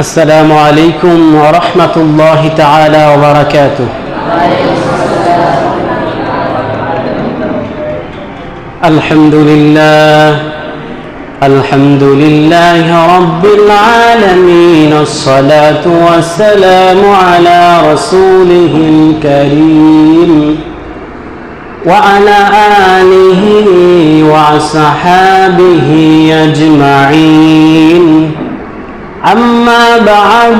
السلام عليكم ورحمة الله تعالى وبركاته. الحمد لله الحمد لله رب العالمين الصلاة والسلام على رسوله الكريم وعلى آله وصحابه أجمعين. أما بعد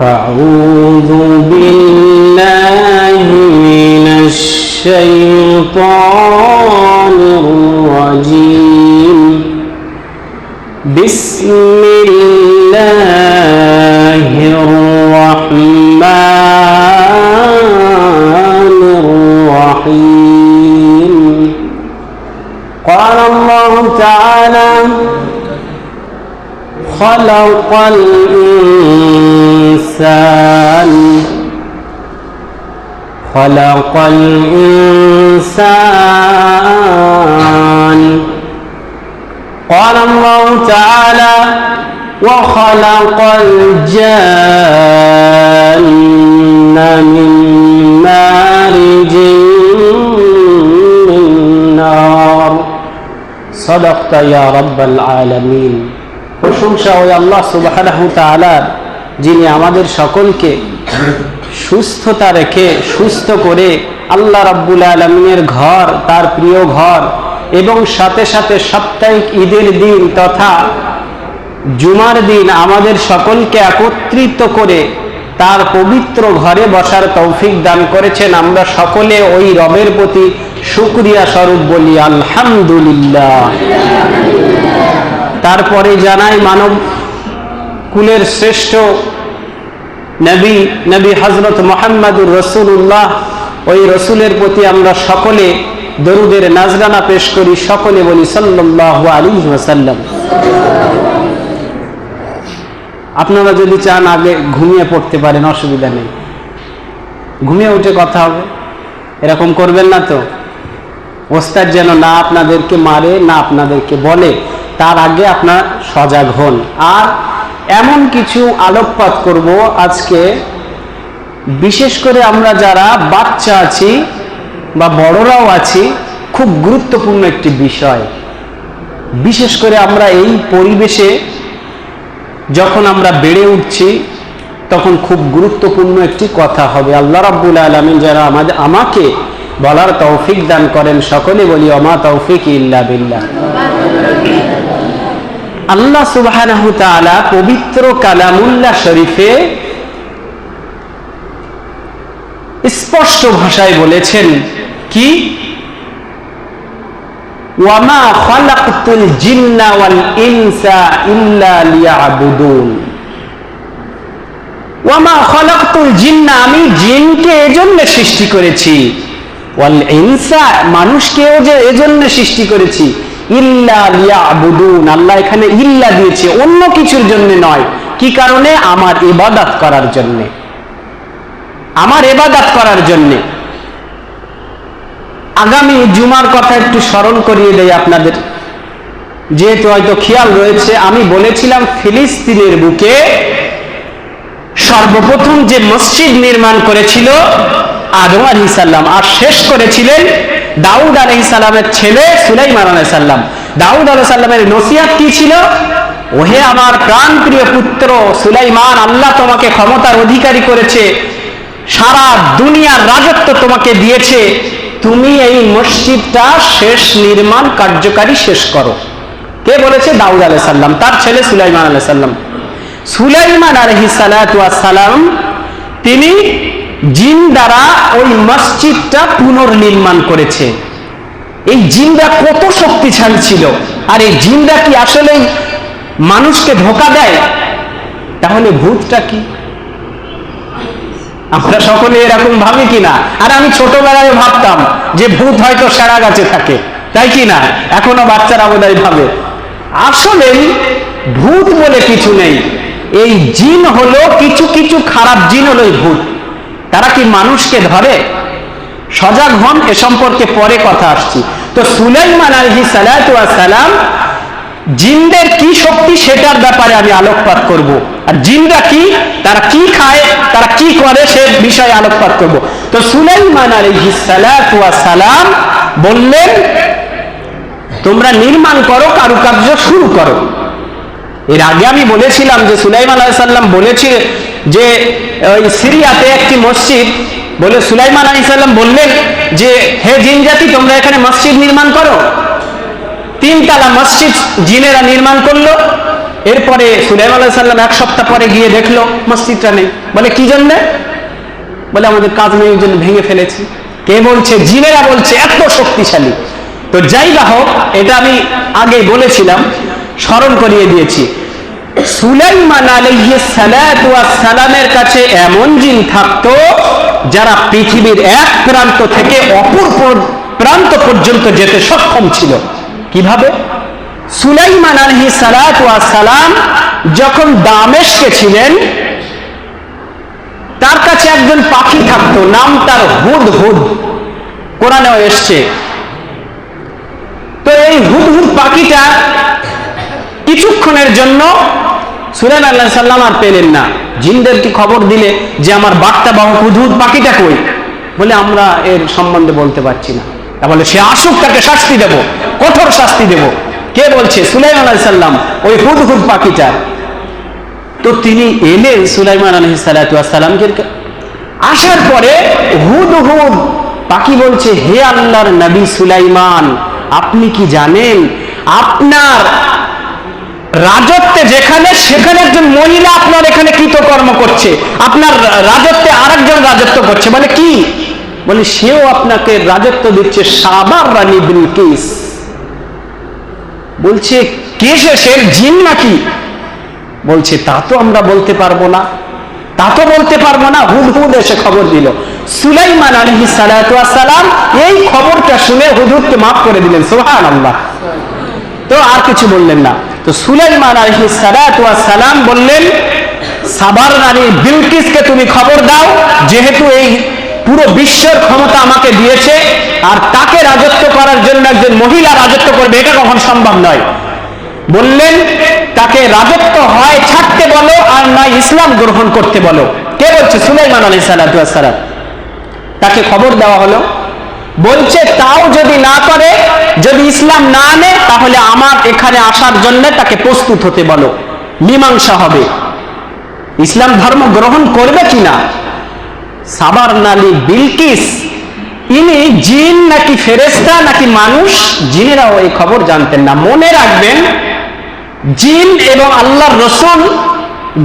فأعوذ بالله من الشيطان الرجيم. بسم الله الرحمن الرحيم. قال الله تعالى خلق الإنسان. خلق الإنسان. قال الله تعالى وخلق الجن من مارج من نار. صدقت يا رب العالمين. প্রশংসা ওই আল্লাহ সুবাহ যিনি আমাদের সকলকে সুস্থতা রেখে, সুস্থ করে আল্লাহ রাব্বুল আলমিনের ঘর, তার প্রিয় ঘর এবং সাথে সাথে সাপ্তাহিক ঈদের দিন তথা জুমার দিন আমাদের সকলকে একত্রিত করে তার পবিত্র ঘরে বসার তৌফিক দান করেছেন। আমরা সকলে ওই রবের প্রতি শুক্রিয়া স্বরূপ বলি, আলহামদুলিল্লাহ। তারপরে জানাই মানব কুলের শ্রেষ্ঠ নবী নবী হজরত মোহাম্মদুর রসুল্লাহ ওই রসুলের প্রতি আমরা সকলে দরুদের নাজরানা পেশ করি, সকলে বলি সাল্লাহ আলী ওসাল্লাম আপনারা যদি চান আগে ঘুমিয়ে পড়তে পারেন, অসুবিধা নেই। ঘুমিয়ে উঠে কথা হবে। এরকম করবেন না তো। ওস্তাদ যেন না আপনাদেরকে মারে, না আপনাদেরকে বলে। তার আগে আপনার সজাগ হন। আর এমন কিছু আলোকপাত করব আজকে। বিশেষ করে আমরা যারা বাচ্চা আছি বা বড়রাও আছি, খুব গুরুত্বপূর্ণ একটি বিষয়। বিশেষ করে আমরা এই পরিবেশে যখন আমরা বেড়ে উঠছি, তখন খুব গুরুত্বপূর্ণ একটি কথা হবে। আল্লাহ রাব্বুল আলমিন যারা আমাদের আমাকে বলার তৌফিক দান করেন, সকলে বলি, অমা তৌফিক ইল্লা বিল্লাহ। আল্লাহ সুবাহ পবিত্র কালামুল্লাহ শরীফে স্পষ্ট ভাষায় বলেছেন, কি? ওয়ামা খালাকতুল জিন্না, আমি জিনকে এজন্য সৃষ্টি করেছি। ওয়াল ইনসা, মানুষকেও যে এজন্য সৃষ্টি করেছি। ইল্লা লিয়াবুদুন। আল্লাহ এখানে ইল্লা দিয়েছে, অন্য কিছুর জন্য নয়। কি কারণে? আমার ইবাদত করার জন্য। আমার ইবাদত করার জন্য। আগামী জুমার কথা একটু স্মরণ করিয়ে দেয় আপনাদের। যেহেতু হয়তো খেয়াল রয়েছে, আমি বলেছিলাম ফিলিস্তিনের বুকে সর্বপ্রথম যে মসজিদ নির্মাণ করেছিল আদম আলী সাল্লাম আর শেষ করেছিলেন দাউদ আলহ সাল্লামের ছেলে সুলাইমান আলহ সাল্লাম দাউদ আলহ সাল্লামের নসিয়াত কি ছিল? ওহে আমার প্রাণ প্রিয় পুত্র সুলাইমান, আল্লাহ তোমাকে ক্ষমতার অধিকারী করেছে। সারা দুনিয়ার রাজত্ব তোমাকে দিয়েছে। তুমি এই মসজিদটা শেষ নির্মাণ কার্যকারী শেষ করো। কে বলেছে? দাউদ আলহ সাল্লাম তার ছেলে সুলাইমান আলহ সাল্লাম সুলাইমান আলহি তিনি জিন দ্বারা ওই মসজিদটা পুনর্নির্মাণ করেছে। এই জিনরা কত শক্তিশালী ছিল। আর এই জিনরা কি আসলেই মানুষকে ধোকা দেয়? তাহলে ভূতটা কি? আমরা সকলে এরকম ভাবি কিনা? আর আমি ছোটবেলায় ভাবতাম যে ভূত হয়তো সেরা গাছে থাকে। তাই কি না এখনও বাচ্চারা বোধহয় ভাবে। আসলেই ভূত বলে কিছু নেই। এই জিন হলো কিছু কিছু খারাপ জিন হলো ভূত। তারা কি মানুষকে ধরে? সজাগ হন, এ সম্পর্কে পরে কথা আসছি। তো সুলাইমান আলহি সালাম, জিনদের কি শক্তি সেটার ব্যাপারে আমি আলোকপাত করব। আর জিনরা কি? তারা কি খায়? তারা কি করে? সে বিষয়ে আলোকপাত করব। তো সুলাইমান ওয়াস সালাম বললেন, তোমরা নির্মাণ করো, কারুকার্য শুরু করো। এর আগে আমি বলেছিলাম যে সুলাইম আলাইসাল্লাম বলেছে যে, ওই সিরিয়াতে একটি মসজিদ, বলে সুলাইমান আলাইসাল্লাম বললেন যে, হে জিন জাতি, তোমরা এখানে মসজিদ নির্মাণ করো। তিনতলা মসজিদ জিনেরা নির্মাণ করল। এরপরে সুলাইম আলাইসাল্লাম এক সপ্তাহ পরে গিয়ে দেখল, মসজিদটা নেই। বলে, কি জন্যে? বলে, আমাদের কাজ নেই ওই জন্য ভেঙে ফেলেছি। কে বলছে? জিনেরা বলছে, এত শক্তিশালী। তো যাই বা হোক, এটা আমি আগে বলেছিলাম, স্মরণ করিয়ে দিয়েছি। সুলাইমান সালামের কাছে এমন জিন থাকতো, যারা পৃথিবীর এক প্রান্ত থেকে অপর প্রান্ত পর্যন্ত যেতে সক্ষম ছিল। কীভাবে? সুলাইমান ওয়াস সালাম যখন দামেশকে ছিলেন, তার কাছে একজন পাখি থাকতো, নাম তার হুদ হুদ। কোরআনেও এসছে। তো এই হুদ হুদ পাখিটা কিছুক্ষণের জন্য সুরেন আল্লাহ সাল্লাম আর পেলেন না। জিনদেরকে খবর দিলে যে আমার বার্তা বাহক হুদ হুদ পাখিটা কই? বলে আমরা এর সম্বন্ধে বলতে পারছি না। তা বলে, সে আসুক, তাকে শাস্তি দেব, কঠোর শাস্তি দেব। কে বলছে? সুলাইমান আলাইহিস সাল্লাম ওই হুদ পাখিটা। তো তিনি এলেন সুলাইমান আলহ সালাতামকে আসার পরে হুদ হুদ পাখি বলছে, হে আল্লাহর নবী সুলাইমান, আপনি কি জানেন? আপনার রাজত্বে যেখানে, সেখানে একজন মহিলা আপনার এখানে কৃতকর্ম করছে। আপনার রাজত্বে আরেকজন রাজত্ব করছে। মানে কি? বলে সেও আপনাকে রাজত্ব দিচ্ছে সাবার রানী বিলকিস। বলছে, কে সে? জিন নাকি? বলছে, তা তো আমরা বলতে পারব না। তা তো বলতে পারব না। হুদ হুদ এসে খবর দিল। সুলাইমান আলহি সালাম এই খবরটা শুনে হুদুদকে মাফ করে দিলেন। সোহান আল্লাহ তো আর কিছু বললেন না। তো সুলাইমান আলহি সালাম বললেন, সাবার রানী বিলকিসকে তুমি খবর দাও, যেহেতু এই পুরো বিশ্বের ক্ষমতা আমাকে দিয়েছে, আর তাকে রাজত্ব করার জন্য একজন মহিলা রাজত্ব করবে, এটা কখন সম্ভব নয়। বললেন, তাকে রাজত্ব হয় ছাড়তে বলো, আর না ইসলাম গ্রহণ করতে বলো। কে বলছে সুলাইমান আলী সালাম? তাকে খবর দেওয়া হলো। বলছে, তাও যদি না করে, যদি ইসলাম না আনে, তাহলে আমার এখানে আসার জন্য তাকে প্রস্তুত হতে বলো। মীমাংসা হবে। ইসলাম ধর্ম গ্রহণ করবে কিনা? সাবার নালি বিলকিস। ইনি জিন নাকি ফেরেস্তা নাকি মানুষ? জিনেরাও এই খবর জানতেন না। মনে রাখবেন, জিন এবং আল্লাহর রসুল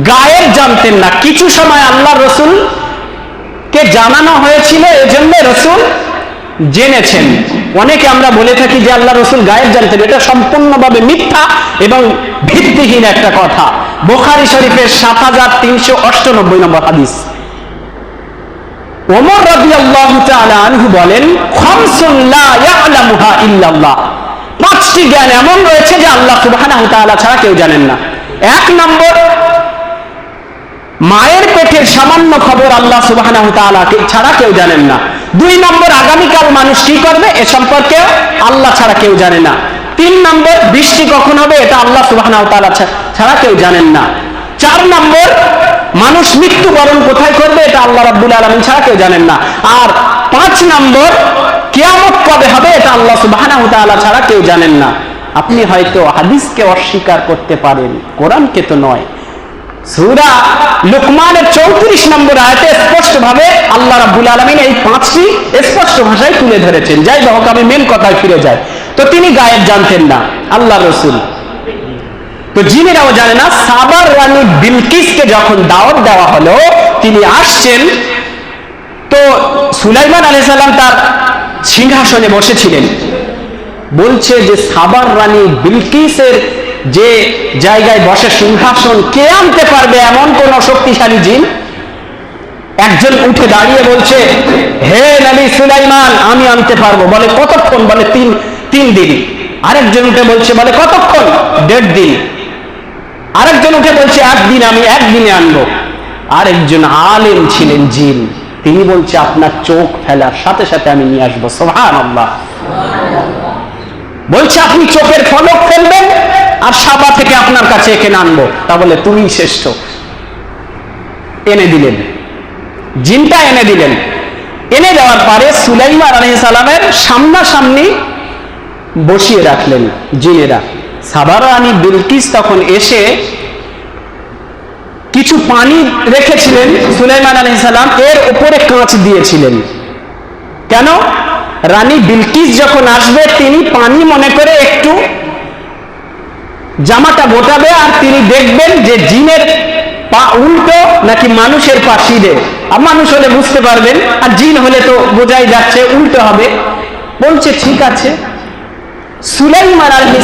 গায়েব জানতেন না। কিছু সময় আল্লাহর রসুল কে জানানো হয়েছিল, এজন্য রসুল জেনেছেন। অনেকে আমরা বলে থাকি যে আল্লাহ রসুল গায়েব জানতেন, এটা সম্পূর্ণভাবে মিথ্যা এবং ভিত্তিহীন একটা কথা। বোখারি শরীফের সাত হাজার তিনশো অষ্টানব্বই নম্বর হাদিস। ওমর রবি আল্লাহ আনহু বলেন ইল্লাল্লাহ। পাঁচটি জ্ঞান এমন রয়েছে যে আল্লাহ তাআলা ছাড়া কেউ জানেন না। এক নম্বর মায়ের পেটের সামান্য খবর আল্লাহ তাআলা ছাড়া কেউ জানেন না। দুই নম্বর, আগামীকাল মানুষ কি করবে? এ সম্পর্কে আল্লাহ ছাড়া কেউ জানে না। তিন নম্বর, বৃষ্টি কখন হবে? এটা আল্লাহ তাআলা ছাড়া কেউ জানেন না। চার নম্বর, মানুষ মৃত্যুবরণ কোথায় করবে? এটা আল্লাহ রাব্বুল আলামিন ছাড়া কেউ জানেন না। আর পাঁচ নম্বর, কেয়ামত কবে হবে? এটা আল্লাহ তাআলা ছাড়া কেউ জানেন না। আপনি হয়তো হাদিসকে অস্বীকার করতে পারেন। কোরআনকে তো নয়। সূরা লুকমানের চৌত্রিশ নম্বর আয়াতে স্পষ্ট ভাবে আল্লাহ রাব্বুল আলামিন এই পাঁচটি স্পষ্ট ভাষায় তুলে ধরেছেন। যাই হোক, আমি মেন কথায় ফিরে যাই। তো তিনি গায়েব জানতেন না আল্লাহ রসুল। তো জিনেরাও জানে না, সাবার রানী বিলকিসকে যখন দাওয়াত দেওয়া হলো, তিনি আসছেন। তো সুলাইমান আলাইহিস সালাম তার সিংহাসনে বসেছিলেন। বলছে যে সাবার রানী বিলকিসের যে জায়গায় বসে সিংহাসন কে আনতে পারবে এমন কোন শক্তিশালী জিন? একজন উঠে দাঁড়িয়ে বলছে, হে নবী সুলাইমান, আমি আনতে পারব। বলে, কতক্ষণ? বলে, তিন তিন দিন। আরেকজন উঠে বলছে, বলে, কতক্ষণ? দেড় দিন। আরেকজন উঠে বলছে, একদিন আমি একদিনে আনব। আরেকজন আলেম ছিলেন জিন। তিনি বলছে, আপনার চোখ ফেলার সাথে সাথে আমি নিয়ে আসব। সোহান বলছে, আপনি চোখের ফলক ফেলবেন? আর সাবা থেকে আপনার কাছে এখানে আনব। তা বলে তুমি শ্রেষ্ঠ। এনে দিলেন। জিনটা এনে দিলেন। এনে দেওয়ার পরে সুলাইমান আলহ সালামের সামনাসামনি বসিয়ে রাখলেন জিনেরা। সাবার রানী বিলকিস তখন এসে কিছু পানি রেখেছিলেন সুলাইমান আলহ সালাম, এর উপরে কাঁচ দিয়েছিলেন। কেন? রানী বিলকিস যখন আসবে, তিনি পানি মনে করে একটু জামাটা গোটাবে আর তিনি দেখবেন যে জিনের পা উল্টো নাকি মানুষের পা সিধে। আর মানুষ হলে বুঝতে পারবেন, আর জিন হলে তো বোঝাই যাচ্ছে উল্টো হবে। বলছে, ঠিক আছে। সুলাইমান আলহি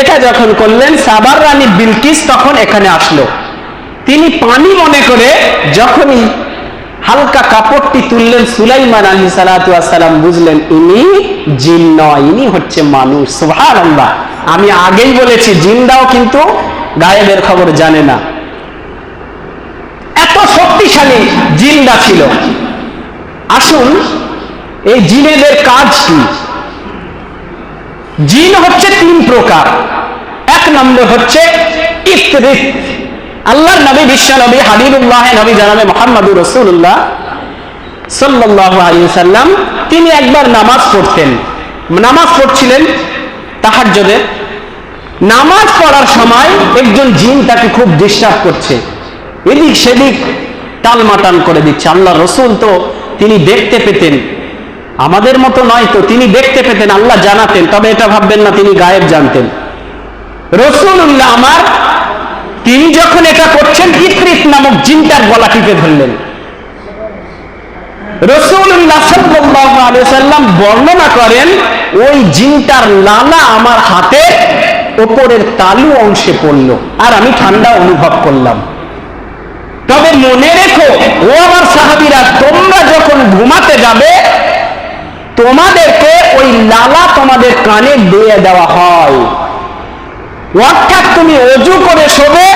এটা যখন করলেন, সাবার রানী বিলকিস তখন এখানে আসলো। তিনি পানি মনে করে যখনই হালকা কাপড়টি তুললেন সুলাইমান আলহি সালাম বুঝলেন ইনি জিন নয়, ইনি হচ্ছে মানুষ। সুভান আমি আগেই বলেছি জিন্দাও কিন্তু গায়েবের খবর জানে না। এত শক্তিশালী জিন্দা ছিল। আসুন, এই জিনেদের কাজ কি? জিন হচ্ছে তিন প্রকার। এক নম্বর হচ্ছে ইফরিত। আল্লাহর নবী, বিশ্ব নবী, হাবিবুল্লাহ নবী জানাবে মোহাম্মদুর রসুল্লাহ সাল্লাহ তিনি একবার নামাজ পড়তেন। নামাজ পড়ছিলেন তাহাজ্জদের নামাজ পড়ার সময় একজন জিন তাকে খুব ডিস্টার্ব করছে। এদিক সেদিক টালমাটান করে দিচ্ছে। আল্লাহ রসুল তো তিনি দেখতে পেতেন। আমাদের মতো নয় তো, তিনি দেখতে পেতেন, আল্লাহ জানাতেন, তবে এটা ভাববেন না, তিনি গায়েব জানতেন। রসুল্লাহ আমার তিনি যখন এটা করছেন ইফরিত নামক জিনটার গলা টিপে ধরলেন। রসুল্লাহ বর্ণনা করেন, ওই জিনটার লালা আমার হাতে ওপরের তালু অংশে পড়ল, আর আমি ঠান্ডা অনুভব করলাম। তবে মনে রেখো, ও আমার সাহাবিরা, তোমরা যখন ঘুমাতে যাবে, তোমাদেরকে ওই লালা তোমাদের কানে দিয়ে দেওয়া হয়। অর্থাৎ তুমি অজু করে শোবে,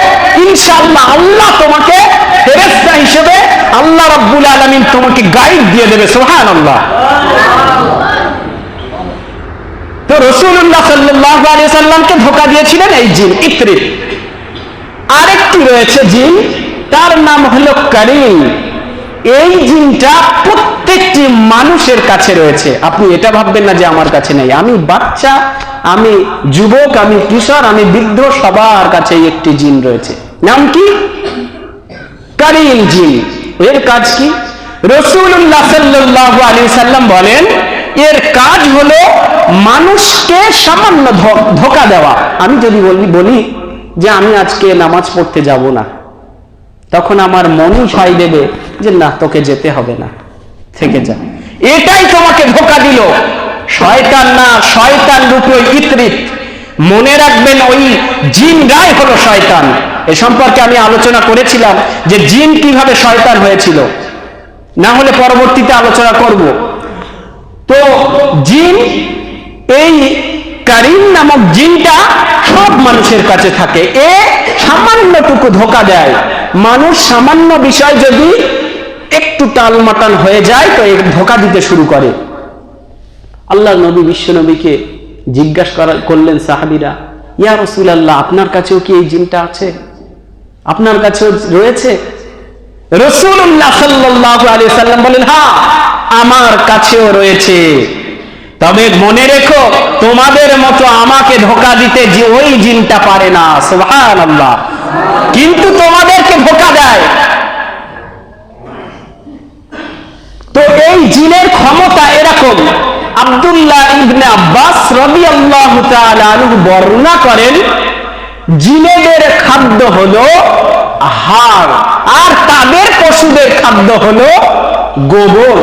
ইনশাআল্লাহ আল্লাহ তোমাকে ফেরেস্তা হিসেবে আল্লাহ তোমাকে গাইড দিয়ে দেবে সোহান আল্লাহ তো রসুল্লাহ সাল্লাহ আলিয়া সাল্লামকে ধোকা দিয়েছিলেন এই জিন ইত্রিত আরেকটি রয়েছে জিন, তার নাম হলো করিম। এই জিনটা প্রত্যেকটি মানুষের কাছে রয়েছে। আপনি এটা ভাববেন না যে আমার কাছে নেই। আমি বাচ্চা, আমি যুবক, আমি কিশোর, আমি বৃদ্ধ, সবার কাছে একটি জিন রয়েছে। নাম কি? কারিম জিন। এর কাজ কি? রসুল্লাহ সাল্লাহ আলী সাল্লাম বলেন, এর কাজ হলো মানুষকে সামান্য ধোকা দেওয়া। আমি যদি বলি বলি যে আমি আজকে নামাজ পড়তে যাব না। তখন আমার মনই সাই দেবে। যে না, তোকে যেতে হবে না। থেকে যা। এটাই তোমাকে ধোকা দিল। শয়তান না, শয়তান রূপে ইতরিত। মনে রাখবেন ওই জিন গায়ে হলো শয়তান। এ সম্পর্কে আমি আলোচনা করেছিলাম যে জিন কীভাবে শয়তান হয়েছিল। না হলে পরবর্তীতে আলোচনা করব। তো জিন, এই কারিম নামক জিনটা সব মানুষের কাছে থাকে। এ সামান্যটুকু ধোকা দেয়। মানুষ সামান্য বিষয় যদি একটু টালমাটান হয়ে যায়, তো ধোকা দিতে শুরু করে। আল্লাহ নবী, বিশ্ব নবীকে জিজ্ঞাসা করলেন সাহাবিরা, ইয়া রসুল আল্লাহ আপনার কাছেও কি এই জিনটা আছে? আপনার কাছেও রয়েছে? রসুল্লাহ বলেন হ্যাঁ আমার কাছেও রয়েছে। তবে মনে রেখো, তোমাদের মতো আমাকে ধোকা দিতে যে ওই জিনটা পারে না সুহান আল্লাহ কিন্তু তোমাদেরকে ধোকা দেয়। তো এই জিনের ক্ষমতা এরকম। আব্দুল্লাহ ইবনে আব্বাস রাদিয়াল্লাহু তাআলা বর্ণনা করেন, জিনেদের খাদ্য হলো হাড় আর তাদের পশুদের খাদ্য হলো গোবর।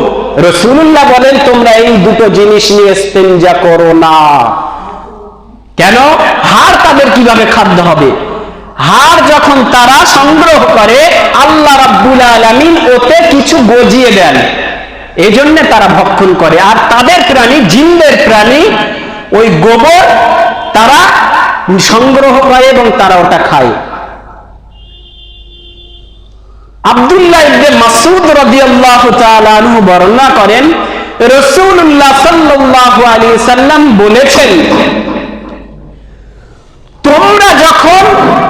রসুল্লাহ বলেন, তোমরা এই দুটো জিনিস নিয়ে স্তেঞ্জা করো না। কেন? হাড় তাদের কীভাবে খাদ্য হবে? হাড় যখন তারা সংগ্রহ করে, আল্লাহ রাব্বুল আলামিন ওতে কিছু গজিয়ে দেন। এজন্য তারা ভক্ষণ করে। আর তাদের প্রাণী, জিনদের প্রাণী, ওই গোবর তারা সংগ্রহ করে এবং তারা ওটা খায়। তোমরা যখন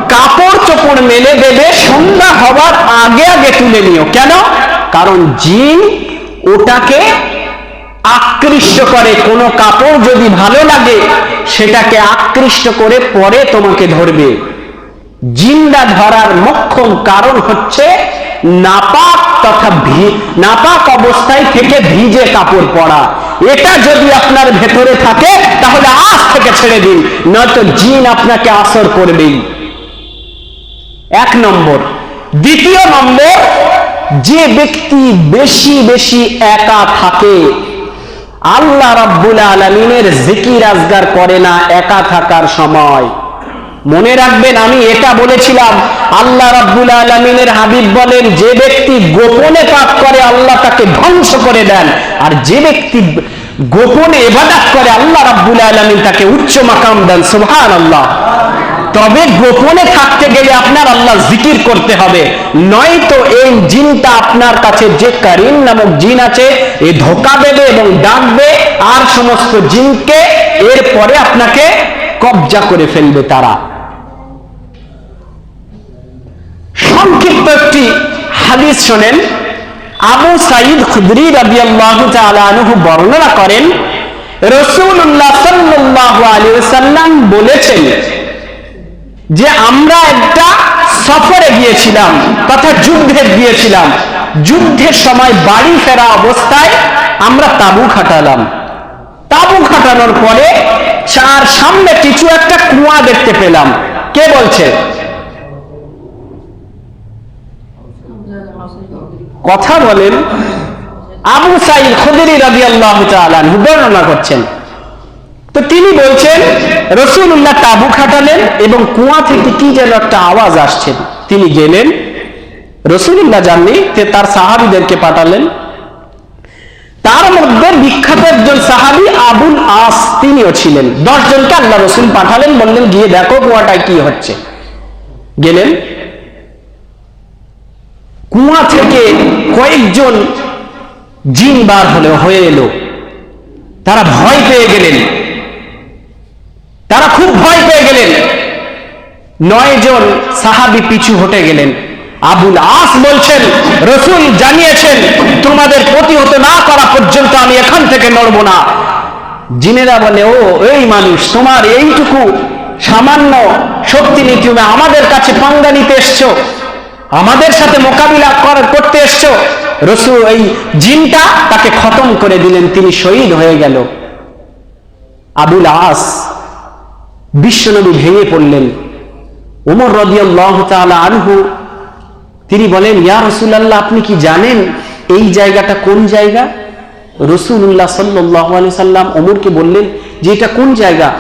কাপড় চোপড় মেলে দেবে, সন্ধ্যা হবার আগে আগে তুলে নিও। কেন? কারণ জিন ওটাকে আকৃষ্ট করে। কোনো কাপড় যদি ভালো লাগে, সেটাকে আকৃষ্ট করে পরে তোমাকে ধরবে। জিন্দা ধরার মক্ষম কারণ হচ্ছে নাপাক তথা নাপাক অবস্থায় থেকে ভিজে কাপড় পরা। এটা যদি আপনার ভেতরে থাকে, তাহলে আজ থেকে ছেড়ে দিন, নয়তো জিন আপনাকে আসর করবেই। এক নম্বর। দ্বিতীয় নম্বর যে ব্যক্তি বেশি বেশি একা থাকে, আল্লাহ রাব্বুল আলমিনের জিকির আজগার করে না একা থাকার সময়। মনে রাখবেন, আমি এটা বলেছিলাম, আল্লাহ রাব্বুল আলমিনের হাবিব বলেন, যে ব্যক্তি গোপনে পাপ করে, আল্লাহ তাকে ধ্বংস করে দেন। আর যে ব্যক্তি গোপনে এবাদাত করে, আল্লাহ রাব্বুল আলমিন তাকে উচ্চ মাকাম দেন। সুবহান আল্লাহ তবে গোপনে থাকতে গেলে আপনার আল্লাহ জিকির করতে হবে। নয়তো এই জিনটা আপনার কাছে যে কারিম নামক জিন আছে, এ ধোকা দেবে এবং ডাকবে, আর সমস্ত জিনকে এরপরে আপনাকে কবজা করে ফেলবে তারা। সংক্ষিপ্ত একটি হাদিস শোনেন। আবু সাইদ খুদরি তাআলা আনহু বর্ণনা করেন, রাসূলুল্লাহ সাল্লাল্লাহু আলাইহি সাল্লাম বলেছেন যে আমরা একটা সফরে গিয়েছিলাম, তথা যুদ্ধে গিয়েছিলাম। যুদ্ধের সময় বাড়ি ফেরা অবস্থায় আমরা তাবু খাটালাম। তাবু খাটানোর পরে চার সামনে কিছু একটা কুয়া দেখতে পেলাম। কে বলছে? কথা বলেন। আবু সাইদ খুদরি রাদিয়াল্লাহু আল্লাহ বর্ণনা করছেন। তো তিনি বলছেন রসুল্লাহ তাবু খাটালেন এবং কুয়া থেকে কি যেন একটা আওয়াজ আসছে। তিনি গেলেন রসুল্লাহ জাননি তে তার সাহাবিদেরকে পাঠালেন? তার মধ্যে বিখ্যাত একজন সাহাবি আবুল আস, তিনিও ছিলেন। দশ জনকে আল্লাহ রসুল পাঠালেন, বললেন, গিয়ে দেখো কুয়াটায় কি হচ্ছে। গেলেন। কুয়া থেকে কয়েকজন জিন বার হলে হয়ে এলো। তারা ভয় পেয়ে গেলেন। ভয় পেয়ে গেলেন। নয় জন সাহাবি পিছু হটে গেলেন। আবুল আস বলছেন, রসুল জানিয়েছেন, তোমাদের প্রতিহত না করা পর্যন্ত আমি এখান থেকে নড়ব না। জিনেরা বলে, ও, এই মানুষ, তোমার এইটুকু সামান্য শক্তি নিয়ে তুমি আমাদের কাছে পাঙ্গা নিতে এসছো, আমাদের সাথে মোকাবিলা করতে এসছো। রসুল এই জিনটা তাকে খতম করে দিলেন, তিনি শহীদ হয়ে গেল। আবুল আস বিশ্বনবী ভেঙে পড়লেন। ওমর রদিয়াল্লাহ তাআলা আনহু, তিনি বলেন, ইয়া রসুল্লাহ আপনি কি জানেন এই জায়গাটা কোন জায়গা? রসুল্লাহ সাল্লাহ সাল্লাম ওমরকে বললেন, যে এটা কোন জায়গা?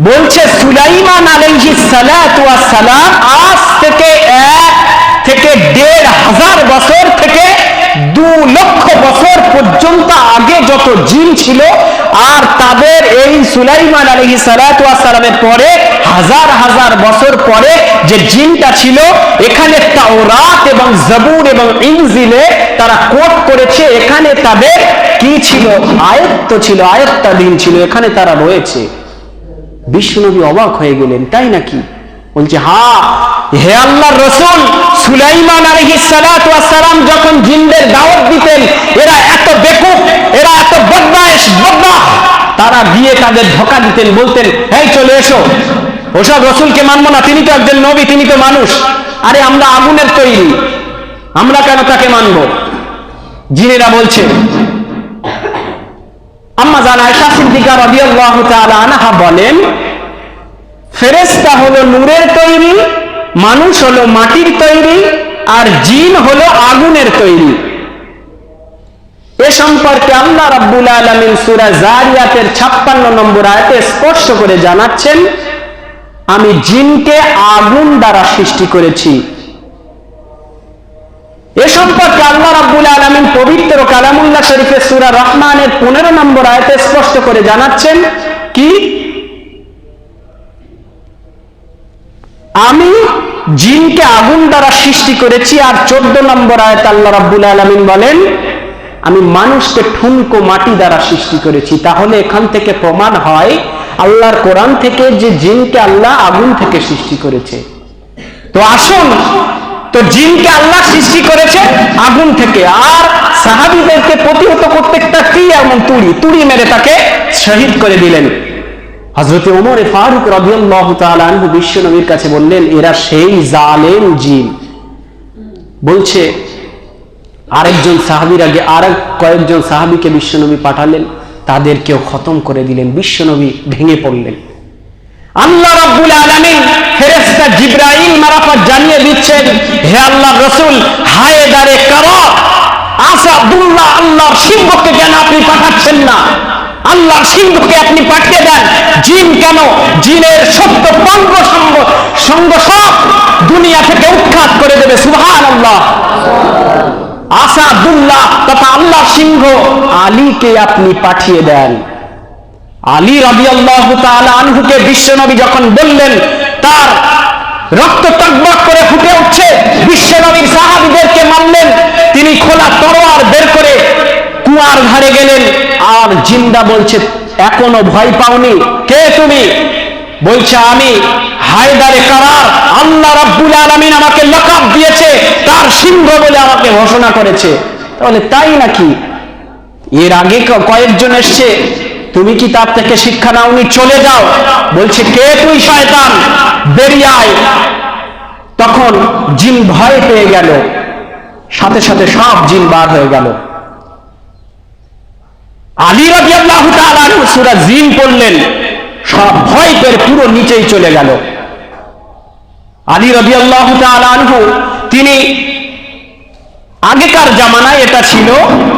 বলছে, সুলাইমান ওয়াস সালাম আজ থেকে এক থেকে দেড় হাজার বছর থেকে দু লক্ষ বছর পর্যন্ত আগে যত জিন ছিল আর তাদের এই সুলাইমান আলহি সালামের পরে, হাজার হাজার বছর পরে যে জিনটা ছিল, এখানে তাওরাত এবং জবুর এবং ইনজিলে তারা কোট করেছে, এখানে তাদের কি ছিল? আয়ত্ত ছিল আয়ত্তাধীন ছিল, এখানে তারা রয়েছে। বিষ্ণুনবী অবাক হয়ে গেলেন, তাই নাকি? বলছে হা হে আল্লাহর রসুল, সুলাইমান ওয়াস সালাম যখন জিনদের দাওয়াত দিতেন, এরা এত বেকুব, এরা এত বদমাইশ বদমাহ তারা গিয়ে তাদের ধোকা দিতেন, বলতেন, এই, চলে এসো। ওসব রসুলকে মানবো না, তিনি তো একজন নবী, তিনি তো মানুষ। আরে, আমরা আগুনের তৈরি। আমরা কেন তাকে মানবো? জিনেরা বলছে, আম্মা জান আয়েশা সিদ্দিকা রাদিয়াল্লাহু তাআলা আনহা বলেন, ফেরেশতা হলো নূরের তৈরি মানুষ হলো মাটির তৈরি আর জিন হলো আগুনের তৈরি। এ সম্পর্কে আল্লাহ রাব্বুল আলামিন সূরা জারিয়াতের 56 নম্বর আয়াতে করে জানাচ্ছেন, আমি জিনকে আগুন দ্বারা সৃষ্টি করেছি। এ সম্পর্কে আল্লাহ রাব্বুল পবিত্র কালামুল্লাহ শরীফের সূরা রহমানের 15 নম্বর আয়াতে স্পষ্ট করে জানাচ্ছেন, কি? আমি জিনকে আগুন দ্বারা সৃষ্টি করেছি আর চোদ্দ নম্বর আয়াত আল্লাহ রাব্বুল আলামিন বলেন, আমি মানুষকে ঠুনকো মাটি দ্বারা সৃষ্টি করেছি। তাহলে এখান থেকে প্রমাণ হয়, আল্লাহর কোরআন থেকে যে জিনকে আল্লাহ আগুন থেকে সৃষ্টি করেছে। তো আসুন, তো জিনকে আল্লাহ সৃষ্টি করেছে আগুন থেকে। আর সাহাবিদেরকে প্রতিহত করতে একটা কি এমন তুড়ি তুড়ি মেরে তাকে শহীদ করে দিলেন। হজরত ওমর ফারুক রবিউল্লাহ বিশ্ব নবীর কাছে বললেন, এরা সেই জালেম জিন। বলছে, আরেকজন সাহাবির আগে আর কয়েকজন সাহাবিকে বিশ্বনবী পাঠালেন, তাদেরকেও খতম করে দিলেন বিশ্বনবী ভেঙে পড়লেন। আল্লাহ রাব্বুল আলামিন ফেরেশতা জিব্রাইল জানিয়ে দিচ্ছেন, হে রাসূল হায়দারে কারা আসাদুল্লাহ আল্লাহর আপনি পাঠাচ্ছেন না। আল্লাহর সিংহকে আপনি পাঠিয়ে দেন। জিন কেন? জিনের সত্য পঙ্গ সঙ্গ সঙ্গ সব দুনিয়া থেকে উৎখাত করে দেবে, সুবহানাল্লাহ। আসাদুল্লাহ তথা আল্লাহ সিংহ আলীকে আপনি পাঠিয়ে দেন। আলী রবি আল্লাহ আনহুকে বিশ্বনবী যখন বললেন, তার রক্ত টকবক করে ফুটে উঠছে বিশ্বনবীর সাহাবিদেরকে মানলেন। তিনি খোলা তরোয়ার বের করে কুয়ার ধারে গেলেন। আর জিন্দা বলছে, এখনও ভয় পাওনি। কে তুমি? বলছে, আমি হায়দারে কারার, আল্লাহ রাব্বুল আলামিন আমাকে লকাব দিয়েছে, তার সিংহ বলে আমাকে ঘোষণা করেছে। তাহলে তাই নাকি? এর আগে কয়েকজন এসছে, তুমি কি তার থেকে শিক্ষা নাওনি? চলে যাও। বলছে, কে তুই, শয়তান? বেরিয়ে আয়। তখন জিন ভয় পেয়ে গেল। সাথে সাথে সব জিন বার হয়ে গেল। আলী তাআলা আনহু সূরা জিন পড়লেন, সব ভয় পেয়ে পুরো নিচেই চলে গেল। আলী রাদিয়াল্লাহু তাআলা আনহু, তিনি আগেকার জামানায় এটা ছিল,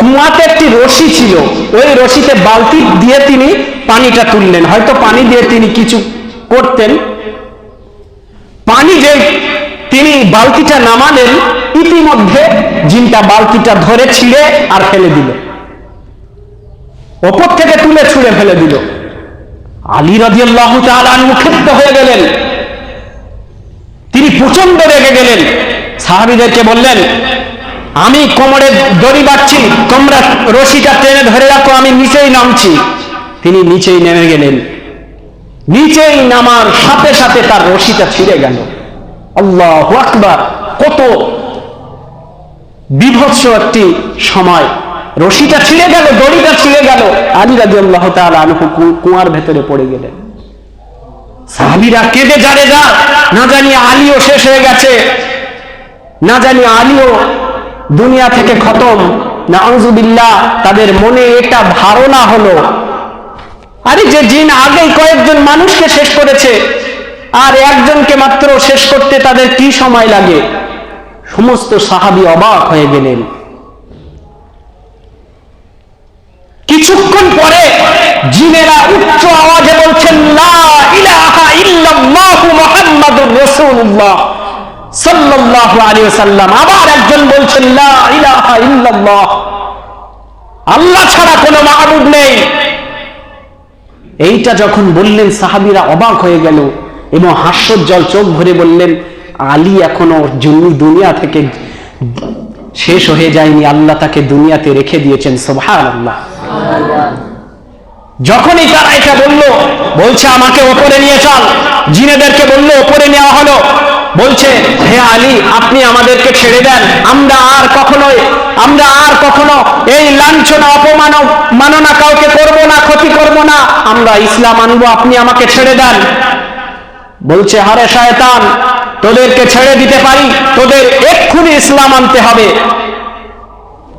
কুয়াতে একটি রশি ছিল, ওই রশিতে বালতি দিয়ে তিনি পানিটা তুললেন। হয়তো পানি দিয়ে তিনি কিছু করতেন। পানি যে তিনি বালতিটা নামালেন, ইতিমধ্যে জিনটা বালতিটা ধরে ছিঁড়ে আর ফেলে দিল। ওপর থেকে তুলে ছুঁড়ে ফেলে দিল। আলী রাদিয়াল্লাহু তাআলা আনহু ক্ষিপ্ত হয়ে গেলেন। তিনি প্রচণ্ড রেগে গেলেন। সাহাবিদেরকে বললেন, আমি কোমরে দড়ি বাঁধছি, তোমরা রশিটা টেনে ধরে রাখো, আমি নিচেই নামছি। তিনি নিচেই নেমে গেলেন। নিচেই নামার সাথে সাথে তার রশিটা ছিঁড়ে গেল। আল্লাহ আকবার, কত বিভৎস একটি সময়। রশিটা ছিঁড়ে গেল, দড়িটা ছিঁড়ে গেল। আলী রাজি আল্লাহ আনহু কুয়ার ভেতরে পড়ে গেলেন। সাহাবিরা কেঁদে যারে যা, না জানি আলীও শেষ হয়ে গেছে, না জানি আলীও দুনিয়া থেকে খতম, না আউজুবিল্লাহ তাদের মনে এটা ধারণা হলো। আরে যে জিন আগেই কয়েকজন মানুষকে শেষ করেছে, আর একজনকে মাত্র শেষ করতে তাদের কি সময় লাগে? সমস্ত সাহাবি অবাক হয়ে গেলেন। কিছুক্ষণ পরে জিনেরা উচ্চ আওয়াজে বলছেন, লা ইলাহা মুহাম্মাদুর রাসূলুল্লাহ সাল্লাল্লাহু আলাইহি ওয়াসাল্লাম। আবার একজন বলছেন, লা ইলাহা ইল্লাল্লাহ, আল্লাহ ছাড়া কোনো মাহবুব নেই। এইটা যখন বললেন, সাহাবীরা অবাক হয়ে গেল এবং হাস্যোজ্জ্বল চোখ ভরে বললেন, আলী এখনও দুনিয়া থেকে শেষ হয়ে যায়নি, আল্লাহ তাকে দুনিয়াতে রেখে দিয়েছেন সোভান আল্লাহ যখনই তারা এটা বলল, বলছে, আমাকে ওপরে নিয়ে চল। জিনেদেরকে বলল, ওপরে নেওয়া হলো। বলছে, হে আলী, আপনি আমাদেরকে ছেড়ে দেন। আমরা আর কখনোই, আমরা আর কখনো এই লাঞ্ছনা অপমান মাননা কাউকে করব না, ক্ষতি করব না। আমরা ইসলাম আনব, আপনি আমাকে ছেড়ে দেন। বলছে হারে শয়তান, তোদেরকে ছেড়ে দিতে পারি, তোদের এক্ষুনি ইসলাম আনতে হবে।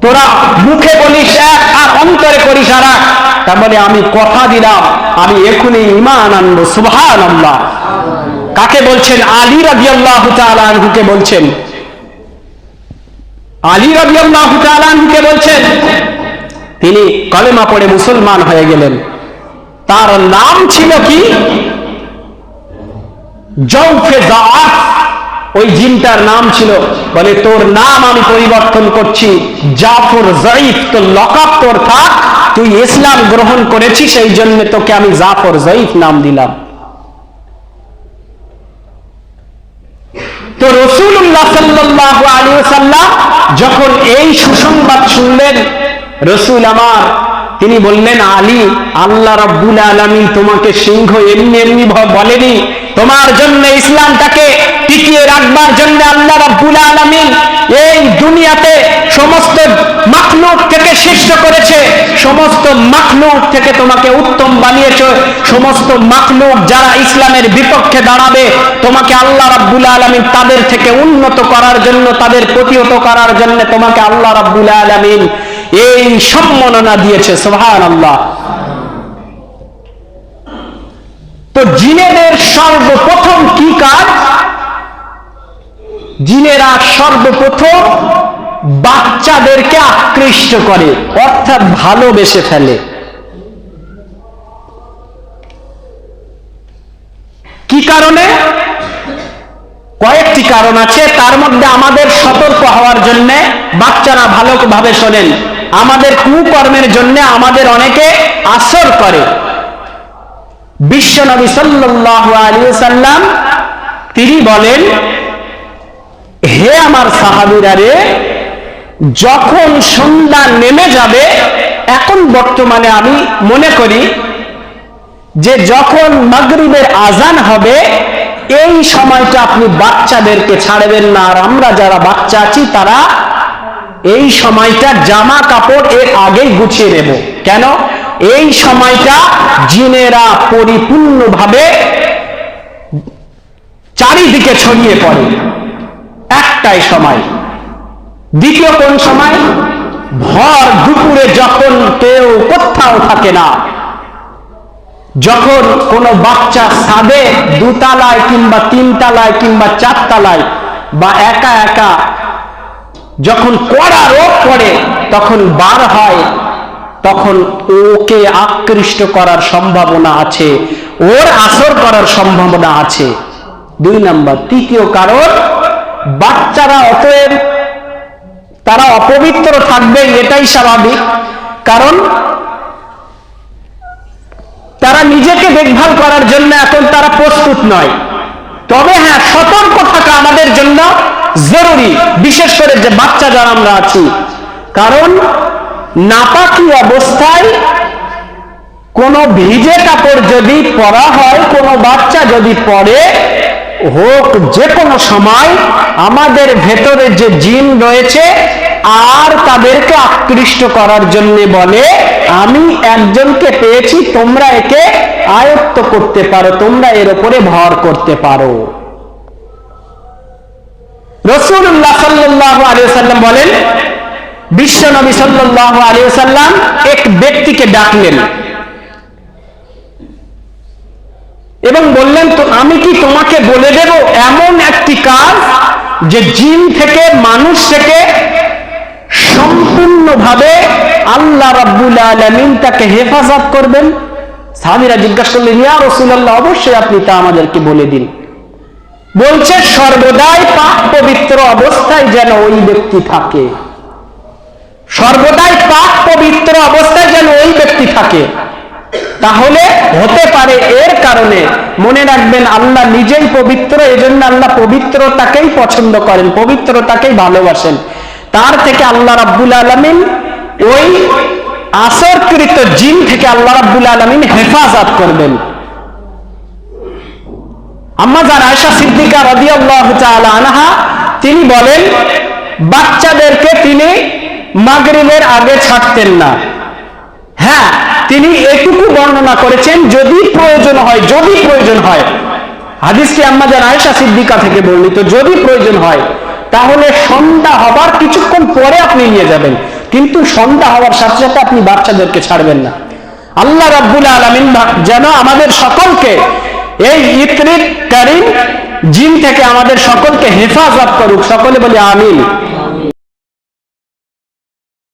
তোরা মুখে বলিস এক আর অন্তরে করিস আর এক। তার মানে আমি কথা দিলাম, আমি এখনই ইমান আনব সুবহান আল্লাহ কাকে বলছেন? আলী রাজি আল্লাহ আনহুকে বলছেন। আলী রাজি আল্লাহ আনহুকে বলছেন, তিনি কলেমা পড়ে মুসলমান হয়ে গেলেন। তার নাম ছিল কি? জৌফে জাআত ওই জিনটার নাম ছিল, বলে, তোর নাম আমি পরিবর্তন করছি। জাফর জয়ীফ তো লকাপ তোর থাক। তুই ইসলাম গ্রহণ করেছিস সেই জন্য তোকে আমি জাফর জয়ীফ নাম দিলাম। তো রসুল্লাহ সাল্লাহ আলী সাল্লাম যখন এই সুসংবাদ শুনলেন, রসুল আমার, তিনি বললেন, আলী, আল্লাহ রাব্বুল আলামিন তোমাকে সিংহ এমনি এমনি বলেনি। তোমার জন্য ইসলামটাকে টিকিয়ে রাখবার জন্য আল্লাহ রাব্বুল আলামিন এই দুনিয়াতে সমস্ত মাখলুক থেকে সৃষ্ট করেছে। সমস্ত মাখলুক থেকে তোমাকে উত্তম বানিয়েছে। সমস্ত মাখলুক যারা ইসলামের বিপক্ষে দাঁড়াবে, তোমাকে আল্লাহ রাব্বুল আলামিন তাদের থেকে উন্নত করার জন্য, তাদের প্রতিহত করার জন্য তোমাকে আল্লাহ রাব্বুল আলামিন এই সম্মাননা দিয়েছে। সোহান আল্লাহ তো জিনেদের সর্বপ্রথম কি কাজ? জিনেরা সর্বপ্রথম বাচ্চাদেরকে আকৃষ্ট করে, অর্থাৎ ভালোবেসে ফেলে। কি কারণে? কয়েকটি কারণ আছে। তার মধ্যে আমাদের সতর্ক হওয়ার জন্য বাচ্চারা ভালোভাবে শোনেন। আমাদের কুকর্মের জন্য আমাদের অনেকে আসর করে। বিশ্বনবী সাল্লাল্লাহু আলাইহি সাল্লাম তিনি বলেন হে আমার সাহাবীরা রে, যখন সন্ধ্যা নেমে যাবে, এখন বর্তমানে আমি মনে করি যে যখন মাগরিবের আজান হবে, এই সময়টা আপনি বাচ্চাদেরকে ছাড়বেন না। আর আমরা যারা বাচ্চা আছি, তারা এই সময়টা জামা কাপড় এর আগেই গুছিয়ে নেব। কেন? এই সময়টা জিনেরা পরিপূর্ণভাবে চারিদিকে ছড়িয়ে পড়ে। একটাই সময়। দ্বিতীয় কোন সময়? ভর দুপুরে যখন কেউ কোথাও থাকে না, যখন কোনো বাচ্চা ছাদে দুতলায় কিংবা তিনতলায় কিংবা চারতলায় বা একা একা যখন কড়া রোগ পড়ে, তখন বার হয়, তখন ওকে আকৃষ্ট করার সম্ভাবনা আছে, ওর আসর করার সম্ভাবনা আছে। দুই নাম্বার। তৃতীয় কারণ বাচ্চারা অতএব তারা অপবিত্র থাকবে, এটাই স্বাভাবিক। কারণ তারা নিজেকে দেখভাল করার জন্য এখন তারা প্রস্তুত নয়। তবে হ্যাঁ সতর্ক থাকা আমাদের জন্য জরুরি, বিশেষ করে যে বাচ্চা যারা আমরা আছি। কারণ নাপাকি অবস্থায় কোনো ভিজে কাপড় যদি পরা হয়, কোনো বাচ্চা যদি পরে হোক যে কোনো সময় আমাদের ভেতরে যে জিন রয়েছে আর তাদেরকে আকৃষ্ট করার জন্য বলে, আমি একজনকে পেয়েছি, তোমরা একে আয়ত্ত করতে পারো, তোমরা এর উপরে ভর করতে পারো। রসুল্লাহ সাল্লাহ আলিয়াল্লাম বলেন বিশ্ব নবী সাল্লাহ আলিয়াল্লাম এক ব্যক্তিকে ডাকলেন। এবং বললেন, তো আমি কি তোমাকে বলে দেব এমন একটি কাজ যে জিন থেকে মানুষ থেকে সম্পূর্ণভাবে আল্লাহ রাব্বুল আলামিন তাকে হেফাজত করবেন? সাহাবীরা জিজ্ঞাসা করলেন, ইয়া রাসূলুল্লাহ, অবশ্যই আপনি তা আমাদেরকে বলে দিন। বলছে, সর্বদাই পাক পবিত্র অবস্থায় যেন ওই ব্যক্তি থাকে। সর্বদাই পাক পবিত্র অবস্থায় যেন ওই ব্যক্তি থাকে। তাহলে হতে পারে এর কারণে মনে রাখবেন আল্লাহ নিজেই পবিত্র, এজন্য আল্লাহ পবিত্রতাকেই পছন্দ করেন, পবিত্রতাকেই ভালোবাসেন। তার থেকে আল্লাহ রাব্বুল আলমিন ওই আসরকৃত জিন থেকে আল্লাহ রাব্বুল আলমিন হেফাজত করবেন। আম্মাজান আয়সা সিদ্দিকা তাআলা আনহা, তিনি বলেন, বাচ্চাদেরকে তিনি মাগরিবের আগে ছাড়তেন না। হ্যাঁ তিনি এটুকু বর্ণনা করেছেন, যদি প্রয়োজন হয়, যদি প্রয়োজন হয়। হাদিসটি আম্মাজান আয়েশা সিদ্দিকা থেকে বর্ণিত, যদি প্রয়োজন হয়, তাহলে সন্ধ্যা হবার কিছুক্ষণ পরে আপনি নিয়ে যাবেন। কিন্তু সন্ধ্যা হওয়ার সাথে সাথে আপনি বাচ্চাদেরকে ছাড়বেন না। আল্লাহ রাব্বুল আলামিন যেন আমাদের সকলকে এই ইত্রিত কারিম, জিন থেকে আমাদের সকলকে হেফাজত করুক। সকলে বলে আমিন।